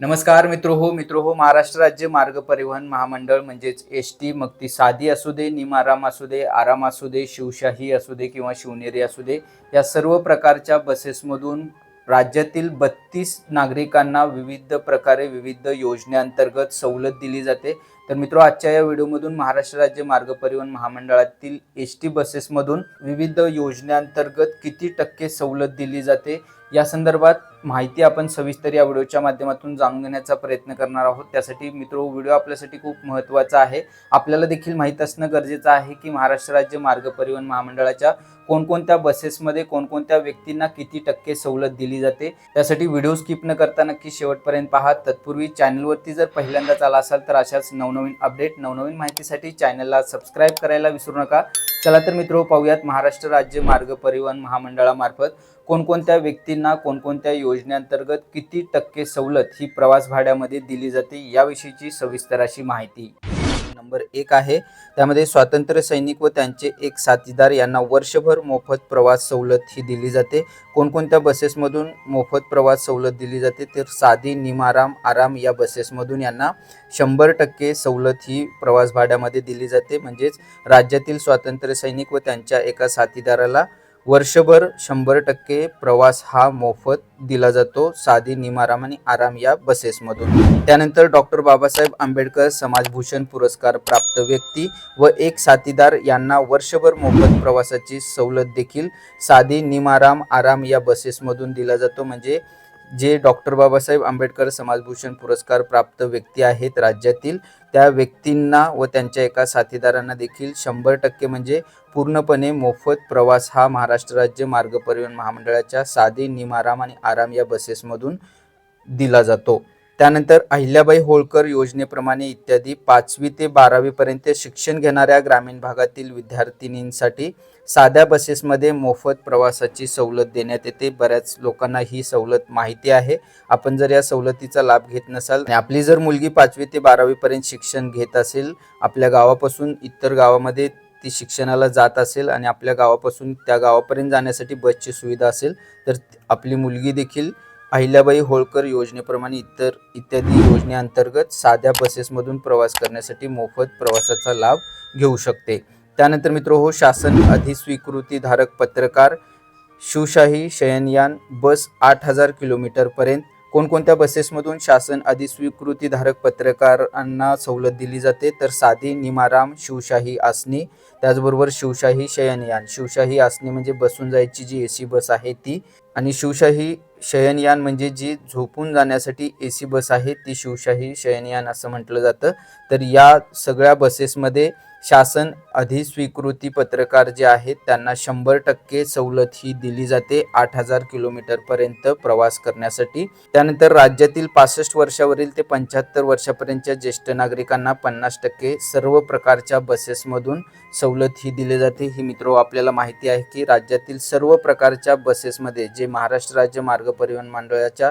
नमस्कार मित्र हो मित्र हो महाराष्ट्र राज्य मार्ग परिवहन महामंडळ म्हणजेच एस टी मग ती साधी असू दे निमाराम असू दे आराम असू दे शिवशाही असू दे किंवा शिवनेरी असू दे या सर्व प्रकारच्या बसेसमधून राज्यातील बत्तीस नागरिकांना विविध प्रकारे विविध योजनेअंतर्गत सवलत दिली जाते. तर मित्र आजच्या या व्हिडिओमधून महाराष्ट्र राज्य मार्ग परिवहन महामंडळातील एस टी बसेसमधून विविध योजनेअंतर्गत किती टक्के सवलत दिली जाते या संदर्भात माहिती आपण सविस्तर या व्हिडिओच्या माध्यमातून जाणून घेण्याचा प्रयत्न करणार आहोत. त्यासाठी मित्रो व्हिडिओ आपल्यासाठी खूप महत्त्वाचा आहे. आपल्याला देखील माहीत असणं गरजेचं आहे की महाराष्ट्र राज्य मार्ग परिवहन महामंडळाच्या कोणकोणत्या बसेसमध्ये कोणकोणत्या व्यक्तींना किती टक्के सवलत दिली जाते त्यासाठी व्हिडिओ स्किप न करता नक्की शेवटपर्यंत पहा. तत्पूर्वी चॅनलवरती जर पहिल्यांदाच आला असाल तर अशाच नवनवीन अपडेट नवनवीन माहितीसाठी चॅनलला सबस्क्राईब करायला विसरू नका. चला तर मित्र पाहूयात महाराष्ट्र राज्य मार्ग परिवहन महामंडळामार्फत कोणकोणत्या व्यक्तींना कोणकोणत्या योजनेअंतर्गत किती टक्के सवलत ही प्रवास भाड्यामध्ये दिली जाते याविषयीची सविस्तर अशी माहिती. नंबर एक आहे. त्यामध्ये स्वातंत्र्य सैनिक व त्यांचे एक साथीदार यांना वर्षभर मोफत प्रवास सवलत ही दिली जाते. कोणकोणत्या बसेसमधून मोफत प्रवास सवलत दिली जाते? तर साधी निमाराम आराम या बसेसमधून यांना शंभर टक्के सवलत ही प्रवास भाड्यामध्ये दिली जाते. म्हणजेच राज्यातील स्वातंत्र्य सैनिक व त्यांच्या एका साथीदाराला वर्षभर शंभर टक्के प्रवास हा मोफत दिला जातो. साधी निमाराम आणि आराम या बसेसमधून. त्यानंतर डॉक्टर बाबासाहेब आंबेडकर समाजभूषण पुरस्कार प्राप्त व्यक्ती व एक साथीदार यांना वर्षभर मोफत प्रवासाची सवलत देखील साधी निमाराम आराम या बसेसमधून दिला जातो. म्हणजे जे डॉक्टर बाबासाहेब आंबेडकर समाजभूषण पुरस्कार प्राप्त व्यक्ती आहेत राज्यातील त्या व्यक्तींना व त्यांच्या एका साथीदारांना देखील शंभर टक्के म्हणजे पूर्णपणे मोफत प्रवास हा महाराष्ट्र राज्य मार्ग परिवहन महामंडळाच्या साधे निमाराम आणि आराम या बसेसमधून दिला जातो. त्यानंतर अहिल्याबाई होळकर योजनेप्रमाणे इत्यादी पाचवी ते बारावीपर्यंत शिक्षण घेणाऱ्या ग्रामीण भागातील विद्यार्थिनींसाठी साध्या बसेसमध्ये मोफत प्रवासाची सवलत देण्यात येते. बऱ्याच लोकांना ही सवलत माहिती आहे. आपण जर या सवलतीचा लाभ घेत नसाल आणि आपली जर मुलगी पाचवी ते बारावीपर्यंत शिक्षण घेत असेल आपल्या गावापासून इतर गावामध्ये ती शिक्षणाला जात असेल आणि आपल्या गावापासून त्या गावापर्यंत जाण्यासाठी बसची सुविधा असेल तर आपली मुलगी देखील अहिल्याबाई होळकर योजनेप्रमाणे इतर इत्यादी योजनेअंतर्गत साध्या बसेसमधून प्रवास करण्यासाठी मोफत प्रवासाचा लाभ घेऊ शकते. त्यानंतर मित्र हो शासन अधिस्वीकृतीधारक पत्रकार शिवशाही शयनयान बस आठ हजार किलोमीटरपर्यंत कोणकोणत्या बसेसमधून शासन अधिस्वीकृतीधारक पत्रकारांना सवलत दिली जाते? तर साधी निमाराम शिवशाही आसनी त्याचबरोबर शिवशाही शयनयान. शिवशाही आसनी म्हणजे बसून जायची जी ए सी बस आहे ती आणि शिवशाही शयनयान म्हणजे जी झोपून जाण्यासाठी ए सी बस आहे ती शिवशाही शयनयान असं म्हटलं जातं. तर या सगळ्या बसेसमध्ये शासन अधिस्वीकृती पत्रकार जे आहेत त्यांना शंभर टक्के सवलत ही दिली जाते आठ हजार किलोमीटरपर्यंत प्रवास करण्यासाठी. त्यानंतर राज्यातील पासष्ट वर्षावरील ते पंच्याहत्तर वर्षापर्यंतच्या ज्येष्ठ नागरिकांना पन्नास टक्के सर्व प्रकारच्या बसेसमधून सवलत ही दिली जाते. ही मित्र आपल्याला माहिती आहे की राज्यातील सर्व प्रकारच्या बसेसमध्ये जे महाराष्ट्र राज्य मार्ग परिवहन मंडळाच्या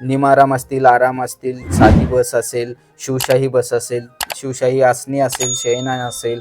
निमाराम असतील आराम असतील साधी बस असेल शिवशाही बस असेल शिवशाही आसनी असेल शयनान असेल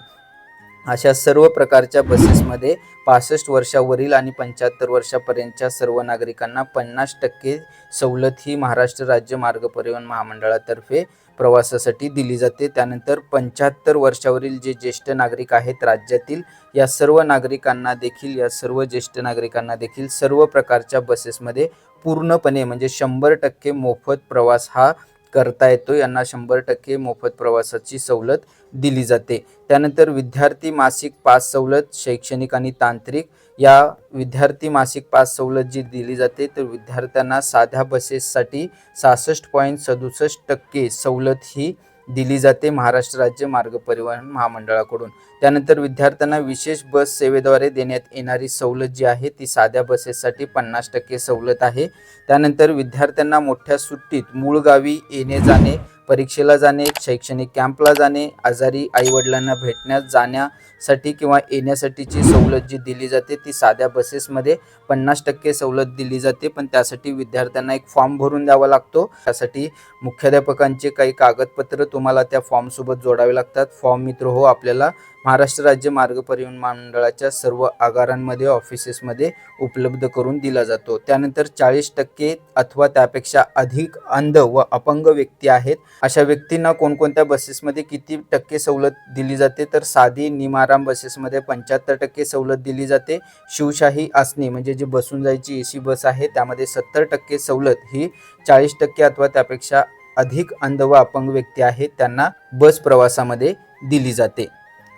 अशा सर्व प्रकारच्या बसेसमध्ये पासष्ट वर्षावरील आणि पंच्याहत्तर वर्षापर्यंतच्या सर्व नागरिकांना पन्नास टक्के सवलत ही महाराष्ट्र राज्य मार्ग परिवहन महामंडळातर्फे प्रवासासाठी दिली जाते. त्यानंतर पंच्याहत्तर वर्षावरील जे ज्येष्ठ नागरिक आहेत राज्यातील या सर्व नागरिकांना देखील या सर्व ज्येष्ठ नागरिकांना देखील सर्व प्रकारच्या बसेसमध्ये पूर्णपणे म्हणजे शंभर टक्के मोफत प्रवास हा करता येतो. यांना शंभर टक्के मोफत प्रवासाची सवलत दिली जाते. त्यानंतर विद्यार्थी मासिक पास सवलत शैक्षणिक आणि तांत्रिक या विद्यार्थी मासिक पास सवलत जी दिली जाते तर विद्यार्थ्यांना साध्या बसेससाठी सहासष्ट पॉईंट सदुसष्ट टक्के सवलत ही दिली जाते महाराष्ट्र राज्य मार्ग परिवहन महामंडळाकडून. त्यानंतर विद्यार्थ्यांना विशेष बस सेवेद्वारे देण्यात येणारी सवलत जी आहे ती साध्या बसेससाठी पन्नास टक्के सवलत आहे. त्यानंतर विद्यार्थ्यांना मोठ्या सुट्टीत मूळ गावी येणे जाणे परीक्षेला जाणे शैक्षणिक कॅम्पला जाणे आजारी आईवडिलांना भेटण्यास जाण्यासाठी किंवा येण्यासाठीची सवलत जी दिली जाते ती साध्या बसेसमध्ये पन्नास टक्के सवलत दिली जाते. पण त्यासाठी विद्यार्थ्यांना एक फॉर्म भरून द्यावा लागतो. त्यासाठी मुख्याध्यापकांचे काही कागदपत्र तुम्हाला त्या फॉर्मसोबत जोडावे लागतात. फॉर्म मित्र हो आपल्याला महाराष्ट्र राज्य मार्ग परिवहन मंडळाच्या सर्व आगारांमध्ये ऑफिसेसमध्ये उपलब्ध करून दिला जातो. त्यानंतर चाळीस टक्के अथवा त्यापेक्षा अधिक अंध व अपंग व्यक्ती आहेत. अशा व्यक्तींना कोणकोणत्या बसेसमध्ये किती टक्के सवलत दिली जाते? तर साधी निमाराम बसेसमध्ये पंच्याहत्तर टक्के सवलत दिली जाते. शिवशाही आसनी म्हणजे जी बसून जायची ए सी बस आहे त्यामध्ये सत्तर टक्के सवलत ही चाळीस टक्के अथवा त्यापेक्षा अधिक अंध व अपंग व्यक्ती आहेत त्यांना बस प्रवासामध्ये दिली जाते.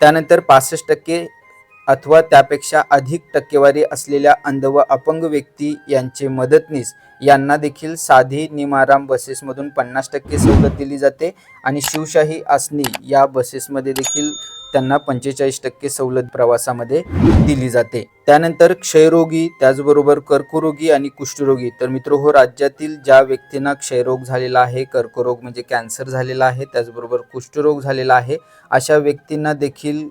त्यानंतर पासष्ट टक्के अथवा त्यापेक्षा अधिक टक्केवारी असलेल्या अंध व अपंग व्यक्ती यांचे मदतनीस यांना देखील साधी निमाराम बसेसमधून पन्नास टक्के सवलत दिली जाते. आणि शिवशाही आसनी या बसेसमध्ये देखील त्यांना पंचेचाळीस टक्के सवलत प्रवासामध्ये दिली जाते. त्यानंतर क्षयरोगी त्याचबरोबर कर्करोगी आणि कुष्ठरोगी. तर मित्र हो राज्यातील ज्या व्यक्तींना क्षयरोग झालेला आहे कर्करोग म्हणजे कॅन्सर झालेला आहे त्याचबरोबर कुष्ठरोग झालेला आहे अशा व्यक्तींना देखील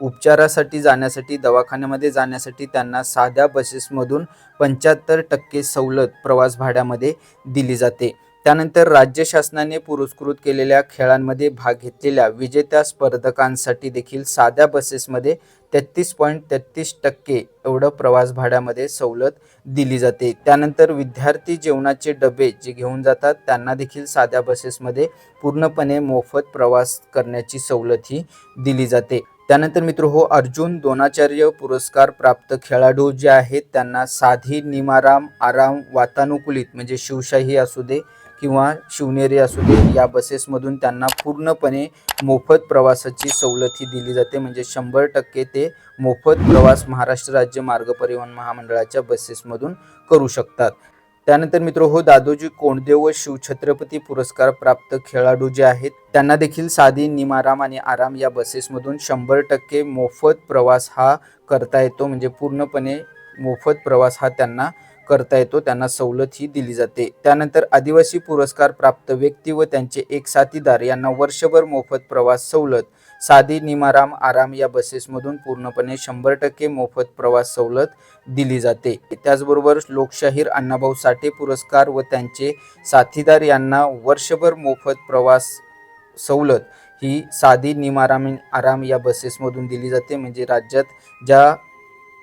उपचारासाठी जाण्यासाठी दवाखान्यामध्ये जाण्यासाठी त्यांना साध्या बसेसमधून पंच्याहत्तर टक्के सवलत प्रवास भाड्यामध्ये दिली जाते. त्यानंतर राज्य शासनाने पुरस्कृत केलेल्या खेळांमध्ये भाग घेतलेल्या विजेत्या स्पर्धकांसाठी देखील साध्या बसेसमध्ये तेहतीस पॉईंट तेहतीस टक्के एवढं प्रवास भाड्यामध्ये सवलत दिली जाते. त्यानंतर विद्यार्थी जेवणाचे डबे जे घेऊन जातात त्यांना देखील साध्या बसेसमध्ये पूर्णपणे मोफत प्रवास करण्याची सवलत ही दिली जाते. त्यानंतर मित्र हो अर्जुन दोनाचार्य पुरस्कार प्राप्त खेळाडू जे आहेत त्यांना साधी निमाराम आराम वातानुकूलित म्हणजे शिवशाही असू दे किंवा शिवनेरी असू दे या बसेसमधून त्यांना पूर्णपणे मोफत प्रवासाची सवलत ही दिली जाते. म्हणजे शंभर टक्के ते मोफत प्रवास महाराष्ट्र राज्य मार्ग परिवहन महामंडळाच्या बसेसमधून करू शकतात. त्यानंतर मित्र हो दादोजी कोंडदेव व शिवछत्रपती पुरस्कार प्राप्त खेळाडू जे आहेत त्यांना देखील साधी निमाराम आणि आराम या बसेसमधून शंभर टक्के मोफत प्रवास हा करता येतो. म्हणजे पूर्णपणे मोफत प्रवास हा त्यांना करता येतो त्यांना सवलत ही दिली जाते. त्यानंतर आदिवासी पुरस्कार प्राप्त व्यक्ती व त्यांचे एक साथीदार यांना वर्षभर मोफत प्रवास सवलत साधी निमाराम आराम या बसेसमधून पूर्णपणे शंभर टक्के मोफत प्रवास सवलत दिली जाते. त्याचबरोबर लोकशाहीर अण्णाभाऊ साठे पुरस्कार व त्यांचे साथीदार यांना वर्षभर मोफत प्रवास सवलत ही साधी निमाराम आराम या बसेसमधून दिली जाते. म्हणजे राज्यात ज्या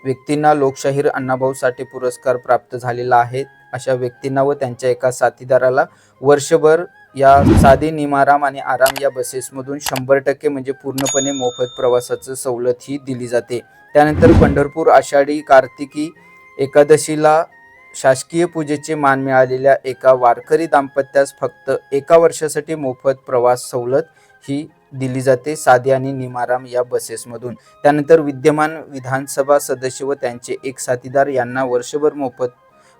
व्यक्तींना लोकशाहीर अण्णाभाऊ साठे पुरस्कार प्राप्त झालेला आहे. अशा व्यक्तींना व त्यांच्या एका साथीदाराला वर्षभर या साधी निमाराम आणि आराम या बसेसमधून शंभर टक्के म्हणजे पूर्णपणे मोफत प्रवासाचं सवलत ही दिली जाते. त्यानंतर पंढरपूर आषाढी कार्तिकी एकादशीला शासकीय पूजेचे मान मिळालेल्या एका वारकरी दाम्पत्यास फक्त एका वर्षासाठी मोफत प्रवास सवलत ही दिली जाते. साधे आणि निमाराम या बसेसमधून. त्यानंतर विद्यमान विधानसभा सदस्य व त्यांचे एक साथीदार यांना वर्षभर मोफत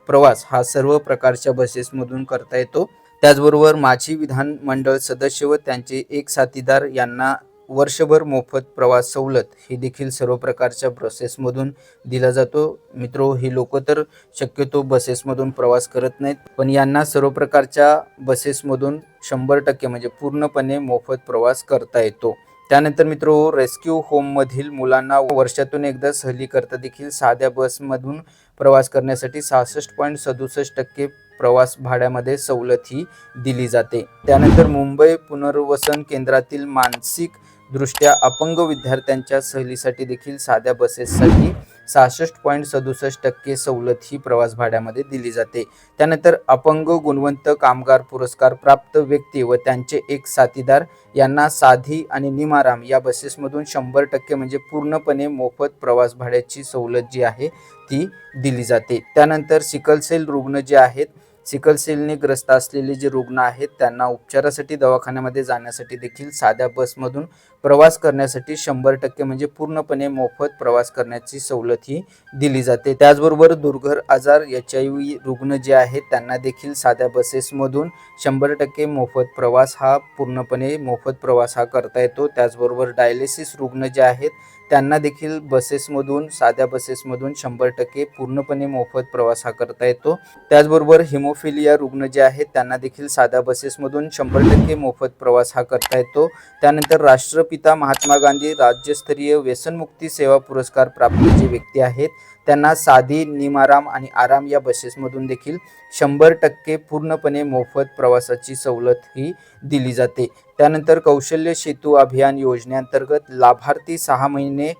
प्रवास हा सर्व प्रकारच्या बसेसमधून करता येतो. त्याचबरोबर माजी विधानमंडळ सदस्य व त्यांचे एक साथीदार यांना वर्षभर मोफत प्रवास सवलत ही देखील सर्व प्रकारच्या बसेसमधून दिला जातो. मित्रो ही लोक तर शक्यतो बसेसमधून प्रवास करत नाहीत पण यांना सर्व प्रकारच्या बसेसमधून शंभर टक्के म्हणजे पूर्णपणे मोफत प्रवास करता येतो. त्यानंतर मित्रो रेस्क्यू होममधील मुलांना वर्षातून एकदा सहली करता देखील साध्या बसमधून प्रवास करण्यासाठी सहासष्ट पॉईंट सदुसष्ट टक्के प्रवास भाड्यामध्ये सवलत ही दिली जाते. त्यानंतर मुंबई पुनर्वसन केंद्रातील मानसिक दृष्ट्या अपंग विद्यार्थ्यांच्या सहलीसाठी देखील साध्या बसेससाठी सहासष्ट पॉईंट सदुसष्ट टक्के सवलत ही प्रवास भाड्यामध्ये दिली जाते. त्यानंतर अपंग गुणवंत कामगार पुरस्कार प्राप्त व्यक्ती व त्यांचे एक साथीदार यांना साधी आणि निमाराम या बसेसमधून शंभर टक्के म्हणजे पूर्णपणे मोफत प्रवास भाड्याची सवलत जी आहे ती दिली जाते. त्यानंतर सिकलसेल रुग्ण जे आहेत सिकलसेलने ग्रस्त असलेले जे रुग्ण आहेत त्यांना उपचारासाठी दवाखान्यामध्ये जाण्यासाठी देखील साध्या बसमधून प्रवास करण्यासाठी शंभर टक्के म्हणजे पूर्णपणे मोफत प्रवास करण्याची सवलत ही दिली जाते. त्याचबरोबर दुर्घर आजार एच आय व्ही रुग्ण जे आहेत त्यांना देखील साध्या बसेसमधून शंभर टक्के मोफत प्रवास हा पूर्णपणे मोफत प्रवास हा करता येतो. त्याचबरोबर डायलिसिस रुग्ण जे आहेत त्यांना देखील बसेसमधून साध्या बसेसमधून शंभर टक्के पूर्णपणे मोफत प्रवास हा करता येतो. त्याचबरोबर हिमोफिलिया रुग्ण जे आहेत त्यांना देखील साध्या बसेसमधून शंभर टक्के मोफत प्रवास हा करता येतो. त्यानंतर राष्ट्रपिता महात्मा गांधी राज्यस्तरीय व्यसनमुक्ती सेवा पुरस्कार प्राप्त जे व्यक्ती आहेत त्यांना साधी निमाराम आणि आराम या बसेसमधून देखील शंभर टक्के पूर्णपणे मोफत प्रवासाची सवलत ही दिली जाते. त्यानंतर कौशल्य सेतू अभियान योजनेअंतर्गत लाभार्थी सहा महिने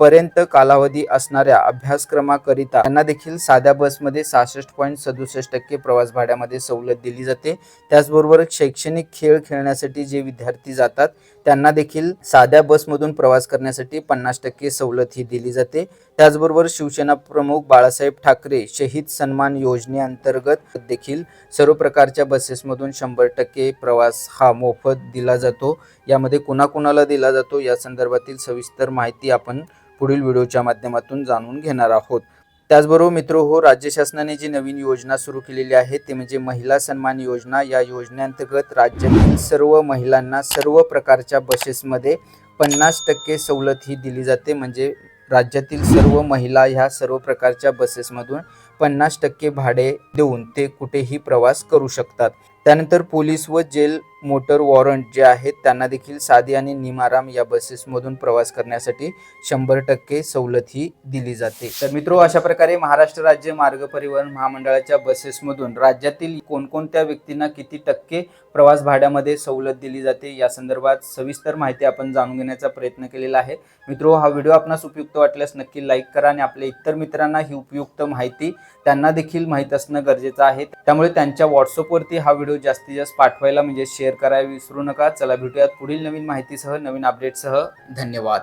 पर्यंत कालावधी असणाऱ्या अभ्यासक्रमाकरिता त्यांना देखील साध्या बसमध्ये सहासष्ट पॉईंट सदुसष्ट टक्के प्रवास भाड्यामध्ये सवलत दिली जाते. त्याचबरोबर शैक्षणिक खेळ खेळण्यासाठी जे विद्यार्थी जातात त्यांना देखील साध्या बसमधून प्रवास करण्यासाठी पन्नास टक्के सवलत ही दिली जाते. त्याचबरोबर शिवसेना प्रमुख बाळासाहेब ठाकरे शहीद सन्मान योजनेअंतर्गत देखील सर्व प्रकारच्या बसेसमधून शंभर टक्के प्रवास हा मोफत दिला जातो. यामध्ये कुणाकुणाला दिला जातो या संदर्भातील सविस्तर माहिती आपण पुढील व्हिडिओच्या माध्यमातून जाणून घेणार आहोत. त्याचबरोबर मित्र हो राज्य शासनाने जी नवीन योजना सुरू केलेली आहे ते म्हणजे महिला सन्मान योजना. या योजनेअंतर्गत राज्यातील सर्व महिलांना सर्व प्रकारच्या बसेसमध्ये पन्नास टक्के सवलत ही दिली जाते. म्हणजे राज्यातील सर्व महिला ह्या सर्व प्रकारच्या बसेसमधून पन्नास टक्के भाडे देऊन ते कुठेही प्रवास करू शकतात. त्यानंतर पोलीस व जेल मोटर वॉरंट जे आहेत त्यांना देखील साधी आणि निमाराम या बसेसमधून प्रवास करण्यासाठी शंभर टक्के सवलत ही दिली जाते. तर मित्रो अशा प्रकारे महाराष्ट्र राज्य मार्ग परिवहन महामंडळाच्या बसेसमधून राज्यातील कोणकोणत्या व्यक्तींना किती टक्के प्रवास भाड्यामध्ये सवलत दिली जाते या संदर्भात सविस्तर माहिती आपण जाणून घेण्याचा प्रयत्न केलेला आहे. मित्रो हा व्हिडिओ आपणास उपयुक्त वाटल्यास नक्की लाईक करा आणि आपल्या इतर मित्रांना ही उपयुक्त माहिती त्यांना देखील माहीत असणं गरजेचं आहे. त्यामुळे त्यांच्या व्हॉट्सअपवरती हा व्हिडिओ जास्तीत जास्त पाठवायला म्हणजे शेअर करायला विसरू नका. चला भेटूयात पुढील नवीन माहितीसह नवीन अपडेटसह धन्यवाद.